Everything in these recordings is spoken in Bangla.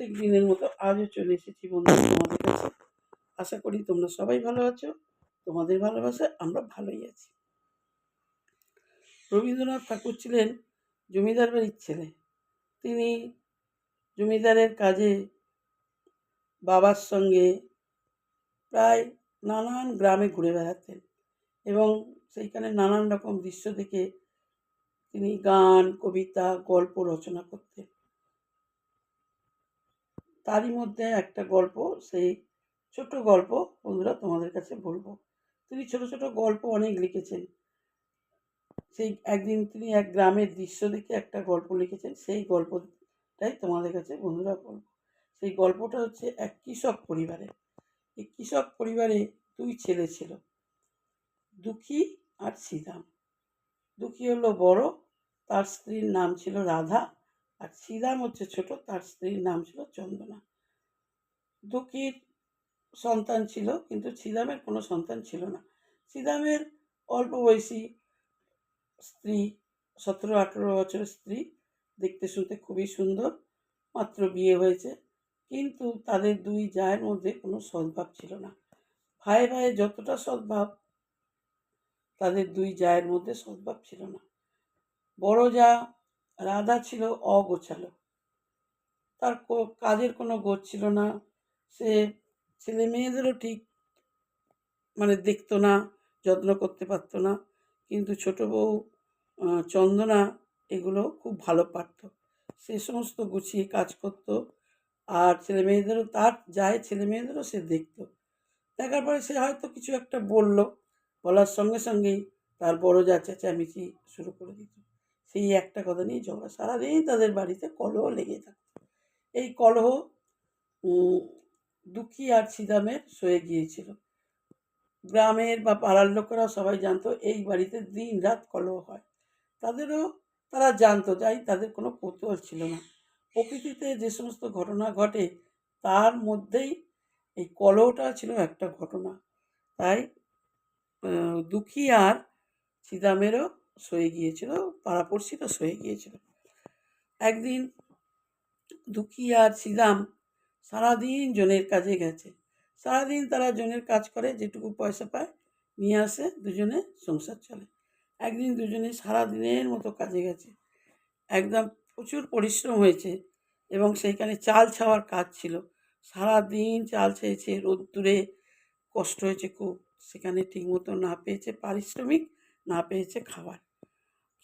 প্রত্যেক দিনের মতো আজও চলে এসেছি বন্ধুরা তোমাদের কাছে। আশা করি তোমরা সবাই ভালো আছো, তোমাদের ভালোবাসায় আমরা ভালোই আছি। রবীন্দ্রনাথ ঠাকুর ছিলেন জমিদার বাড়ির ছেলে। তিনি জমিদারের কাজে বাবার সঙ্গে প্রায় নানান গ্রামে ঘুরে বেড়াতেন এবং সেইখানে নানান রকম দৃশ্য দেখে তিনি গান, কবিতা, গল্প রচনা করতেন। তারই মধ্যে একটা গল্প, সেই ছোট গল্প বন্ধুরা তোমাদের কাছে বলব। তিনি ছোট ছোট গল্প অনেক লিখেছেন। সেই একদিন তিনি এক গ্রামের দৃশ্য দেখে একটা গল্প লিখেছেন, সেই গল্পটাই তোমাদের কাছে বন্ধুরা বলব। সেই গল্পটা হচ্ছে এক কৃষক পরিবারে। এই কৃষক পরিবারে দুই ছেলে ছিল, দুঃখী আর শ্রীরাম। দুঃখী হলো বড়, তার স্ত্রীর নাম ছিল রাধা আর শ্রীরাম হচ্ছে ছোট, তার স্ত্রীর নাম ছিল চন্দনা। দুঃখীর সন্তান ছিল, কিন্তু শ্রীরামের কোনো সন্তান ছিল না। শ্রীরামের অল্প বয়সী স্ত্রী, সতেরো আঠেরো বছরের স্ত্রী, দেখতে শুনতে খুবই সুন্দর, মাত্র বিয়ে হয়েছে, কিন্তু তাদের দুই জায়ের মধ্যে কোনো সদ্ভাব ছিল না। ভাই ভাইয়ে যতটা সদ্ভাব, তাদের দুই জায়ের মধ্যে সদ্ভাব ছিল না। বড় যা রাধা ছিল অগোছালো। তার কাজের কোনো গোছ ছিল না। সে ছেলে মেয়েদেরও ঠিক মানে দেখতো না, যত্ন করতে পারতো না। কিন্তু ছোট বউ চন্দনা এগুলো খুব ভালো পারতো। সে সমস্ত গুছিয়ে কাজ করতো আর ছেলে মেয়েদেরও তার যায় ছেলে মেয়েদেরও সে দেখতো। দেখার পরে সে হয়তো কিছু একটা বলল, বলার সঙ্গে সঙ্গেই তার বড় যা চেঁচামেচি শুরু করে দিত। সেই একটা কথা নিয়ে ঝগড়া। সারাদিন তাদের বাড়িতে কলহ লেগে থাকতো। এই কলহ দুঃখী আর ছিদামের সয়ে গিয়েছিল। গ্রামের বা পাড়ার লোকেরা সবাই জানতো, এই বাড়িতে দিন রাত কলহ হয়। তাদেরও তারা জানতো যাই তাদের কোনো কৌতূহল ছিল না। প্রকৃতিতে যে সমস্ত ঘটনা ঘটে, তার মধ্যেই এই কলহটা ছিল একটা ঘটনা। তাই দুঃখী আর শ্রীরামেরও সয়ে গিয়েছিল পাড়াপড়শিরও সয়ে গিয়েছিল। একদিন দুঃখী আর শ্রীরাম সারাদিন জনের কাজে গেছে। সারাদিন তারা জনের কাজ করে, যেটুকু পয়সা পায় নিয়ে আসে, দুজনে সংসার চলে। একদিন দুজনে সারাদিনের মতো কাজে গেছে। একদম প্রচুর পরিশ্রম হয়েছে এবং সেইখানে চাল ছাওয়ার কাজ ছিল। সারাদিন চাল ছেয়েছে রোদ্দুরে কষ্ট হয়েছে খুব। সেখানে ঠিকমতো না পেয়েছে পারিশ্রমিক, না পেয়েছে খাবার।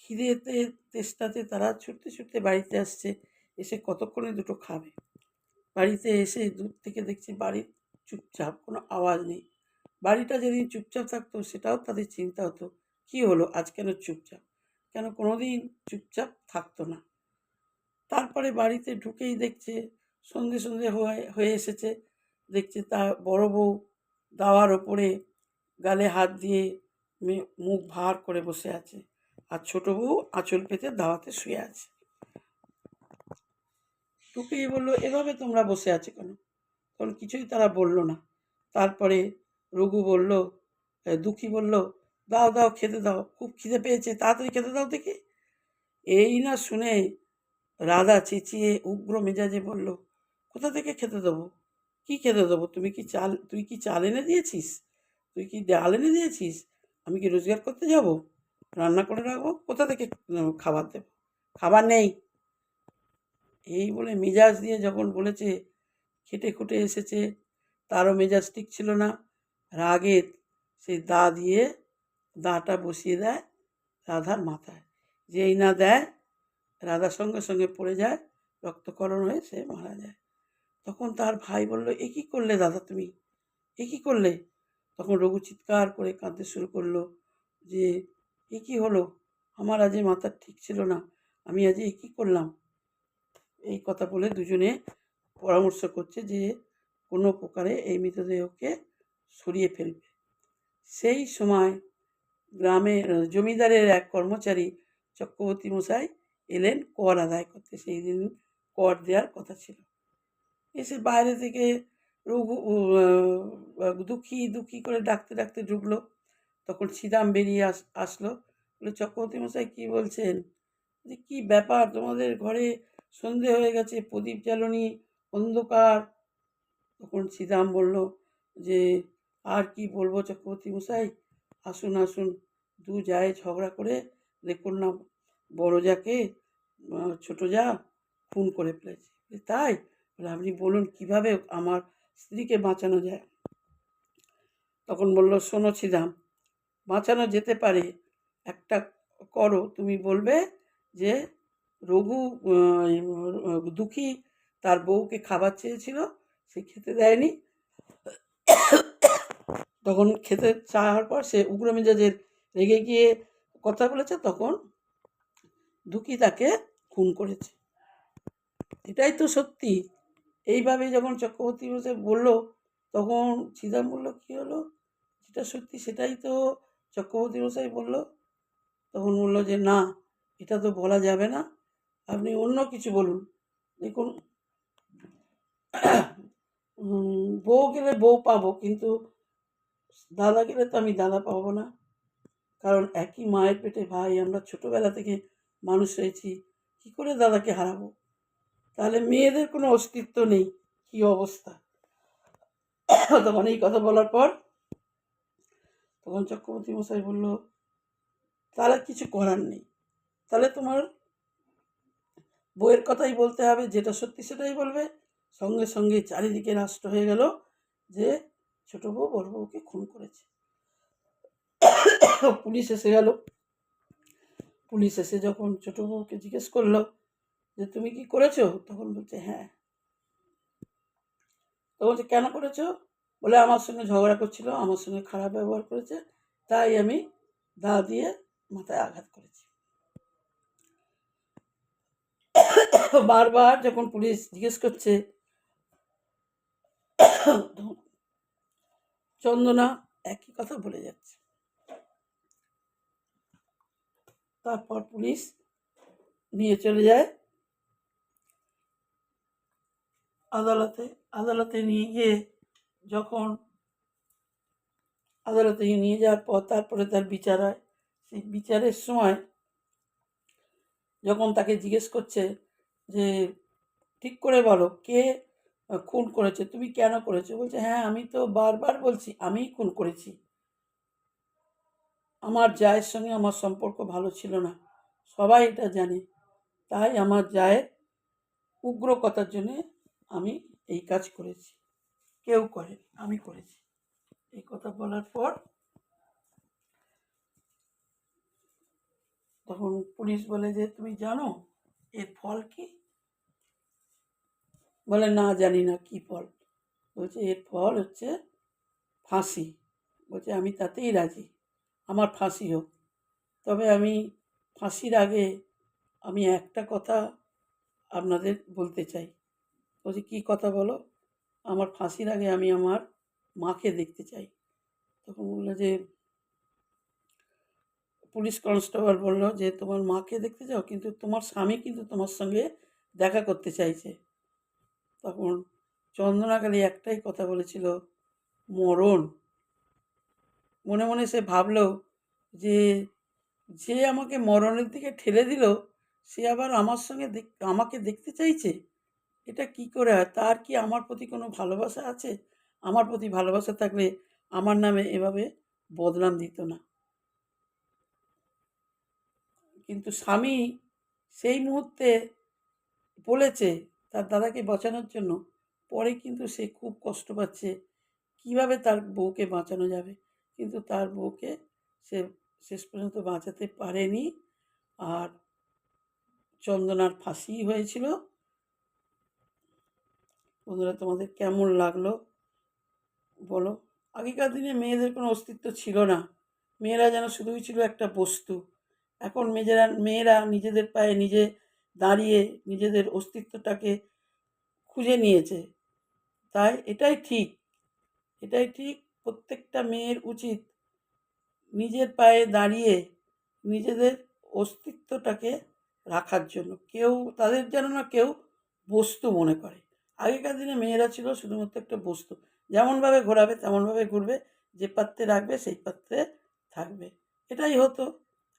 খিদেতে, তেষ্টাতে তারা ছুটতে ছুটতে বাড়িতে আসছে। এসে কতক্ষণে দুটো খাবে? বাড়িতে এসে দূর থেকে দেখছে বাড়ির চুপচাপ, কোনো আওয়াজ নেই। বাড়িটা যেদিন চুপচাপ থাকতো, সেটাও তাদের চিন্তা হতো, কী হলো? আজ কেন চুপচাপ? কেন কোনো দিন চুপচাপ থাকতো না? তারপরে বাড়িতে ঢুকেই দেখছে, সন্ধে সন্ধে হয়ে হয়ে এসেছে। দেখছে তার বড় বউ দাওয়ার ওপরে গালে হাত দিয়ে মুখ ভার করে বসে আছে। আর ছোট বউ আঁচল পেতে দাওয়াতে শুয়ে আছে। টুকুই বলল, এভাবে তোমরা বসে আছো কেন? তখন কিছুই তারা বলল না। তারপরে রঘু বলল দুঃখী বলল, দাও দাও, খেতে দাও, খুব খিদে পেয়েছে, তাড়াতাড়ি খেতে দাও দেখি। এই না শুনে রাধা চেঁচিয়ে উগ্র মেজাজে বলল, কোথা থেকে খেতে দেবো? কি খেতে দেবো? তুমি কি চাল, তুই কি চাল এনে দিয়েছিস? তুই কি ডাল এনে দিয়েছিস? আমি কি রোজগার করতে যাব? রান্না করে রাখব, কোথা থেকে খাবার দেবো? খাবার নেই। এই বলে মেজাজ দিয়ে যখন বলেছে, খেটে খুটে এসেছে, তারও মেজাজ ঠিক ছিল না। রাগে সেই দা দিয়ে দাটা বসিয়ে দেয় রাধার মাথায়। যেই না দেয় রাধার সঙ্গে সঙ্গে পড়ে যায় রক্তকরণ হয়ে সে মারা যায়। তখন তার ভাই বলল, এ কী করলে দাদা তুমি? এ কী করলে? তখন রঘু চিৎকার করে কাঁদতে শুরু করল যে এ কী হলো? আমার আজ মাথা ঠিক ছিল না। আমি আজ এ কী করলাম? এই কথা বলে দুজনে পরামর্শ করছে যে কোনো প্রকারে এই মৃতদেহকে সরিয়ে ফেলবে। সেই সময় গ্রামের জমিদারের এক কর্মচারী চক্রবর্তী মশাই এলেন কর আদায় করতে। সেই দিন কর দেওয়ার কথা ছিল। এসে বাইরে থেকে রঘু দুঃখী দুঃখী করে ডাকতে ডাকতে ঢুকলো। তখন সিদাম বেরিয়ে আস, আসলো। বলে, চক্রবর্তী মশাই, কী বলছেন? যে, কী ব্যাপার? তোমাদের ঘরে সন্ধে হয়ে গেছে, প্রদীপ জ্বালনি, অন্ধকার। তখন শ্রীরাম বলল, যে, আর কি বলব চক্রবর্তী মশাই? আসুন আসুন, দু যায় ঝগড়া করে দেখুন না বড় যাকে ছোট যা, খুন করে ফেলেছে। তাই? আপনি বলুন কীভাবে আমার স্ত্রীকে বাঁচানো যায়? তখন বলল, শোনো শ্রীরাম বাঁচানো যেতে পারে, একটা করো। তুমি বলবে যে, রঘু দুঃখী তার বউকে খাবার চেয়েছিল, সে খেতে দেয়নি। তখন খেতে চাওয়ার পর সে উগ্র মেজাজের রেগে গিয়ে কথা বলেছে, তখন দুঃখী তাকে খুন করেছে। এটাই তো সত্যি। এইভাবে যখন চক্রবর্তী বলল, তখন শ্রীরাম বলল কী হলো? যেটা সত্যি সেটাই তো চক্রবর্তী মশাই বলল, তখন বলল যে, না, এটা তো বলা যাবে না। আপনি অন্য কিছু বলুন। দেখুন, বউ গেলে বউ পাবো, কিন্তু দাদা গেলে তো আমি দাদা পাবো না। কারণ একই মায়ের পেটে ভাই, আমরা ছোটোবেলা থেকে মানুষ হয়েছি কী করে দাদাকে হারাবো? তাহলে মেয়েদের কোনো অস্তিত্ব নেই, কী অবস্থা? তখন এই কথা বলার পর তখন চক্রবর্তী মশাই বলল, তাহলে কিছু করার নেই। তাহলে তোমার বইয়ের কথাই বলতে হবে, যেটা সত্যি সেটাই বলবে। সঙ্গে সঙ্গে চারিদিকে রাষ্ট্র হয়ে গেল যে ছোট বউ বড় বউকে খুন করেছে। পুলিশ এসে গেল। পুলিশ এসে যখন ছোট বউকে জিজ্ঞেস করল যে, তুমি কি করেছ? তখন বলছে হ্যাঁ। তখন বলছে, কেন করেছ? বলে আমার সঙ্গে ঝগড়া করছিল, আমার সঙ্গে খারাপ ব্যবহার করেছে, তাই আমি দা দিয়ে মাথায় আঘাত করেছি। বারবার যখন পুলিশ জিজ্ঞেস করছে, চন্দনা একই কথা বলে যাচ্ছে। তারপর পুলিশ নিয়ে চলে যায়। আদালতে আদালতে নিয়ে গিয়ে যখন আদালতে নিয়ে যাওয়ার পর তারপরে তার বিচার হয়। সেই বিচারের সময় যখন তাকে জিজ্ঞেস করছে যে, ঠিক করে বলো, কে খুন করেছে? তুমি কেন করেছ? বলছে হ্যাঁ আমি তো বারবার বলছি, আমিই খুন করেছি। আমার জায়ের সঙ্গে আমার সম্পর্ক ভালো ছিল না। সবাই এটা জানে। তাই আমার জায়ের উগ্র কথার জন্যে আমি এই কাজ করেছি। কেউ করে আমি করেছি। এই কথা বলার পর তখন পুলিশ বলে যে, তুমি জানো এর ফল কি? বলে, না জানি না কি ফল। বলছে, এর ফল হচ্ছে ফাঁসি। বলছে, আমি তাতেই রাজি। আমার ফাঁসি হোক। তবে আমি ফাঁসির আগে আমি একটা কথা আপনাদের বলতে চাই। বলছি, কী কথা বলো? আমার ফাঁসির আগে আমি আমার মাকে দেখতে চাই। তখন বলল যে, পুলিশ কনস্টেবল বলল যে, তোমার মাকে দেখতে চাও কিন্তু তোমার স্বামী কিন্তু তোমার সঙ্গে দেখা করতে চাইছে। তখন চন্দনাকালী একটাই কথা বলেছিল, মরণ। মনে মনে সে ভাবলো যে যে আমাকে মরণের দিকে ঠেলে দিল, সে আবার আমার সঙ্গে আমাকে দেখতে চাইছে? এটা কি করে হয়? তার কি আমার প্রতি কোনো ভালোবাসা আছে? আমার প্রতি ভালোবাসা থাকলে আমার নামে এভাবে বদনাম দিত না। কিন্তু স্বামী সেই মুহূর্তে বলেছে তার দাদাকে বাঁচানোর জন্য, পরে কিন্তু সে খুব কষ্ট পাচ্ছে কীভাবে তার বউকে বাঁচানো যাবে? কিন্তু তার বউকে সে শেষ পর্যন্ত বাঁচাতে পারেনি। আর চন্দনার ফাঁসি হয়েছিল। বন্ধুরা, তোমাদের কেমন লাগল? বলো। আগেকার দিনে মেয়েদের কোনো অস্তিত্ব ছিল না। মেয়েরা যেন শুধুই ছিল একটা বস্তু। এখন মেয়েরা মেয়েরা নিজেদের পায়ে নিজে দাঁড়িয়ে নিজেদের অস্তিত্বটাকে খুঁজে নিয়েছে। তাই এটাই ঠিক। এটাই ঠিক প্রত্যেকটা মেয়ের উচিত নিজের পায়ে দাঁড়িয়ে নিজেদের অস্তিত্বটাকে রাখার জন্য। কেউ, তাদের যেন না কেউ বস্তু মনে করে। আগেকার দিনে মেয়েরা ছিল শুধুমাত্র একটা বস্তু। যেমনভাবে ঘোরাবে, তেমনভাবে ঘুরবে, যে পাত্রে রাখবে, সেই পাত্রে থাকবে। এটাই হতো।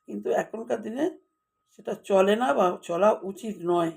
কিন্তু এখনকার দিনে সেটা চলে না বা চলা উচিত নয়।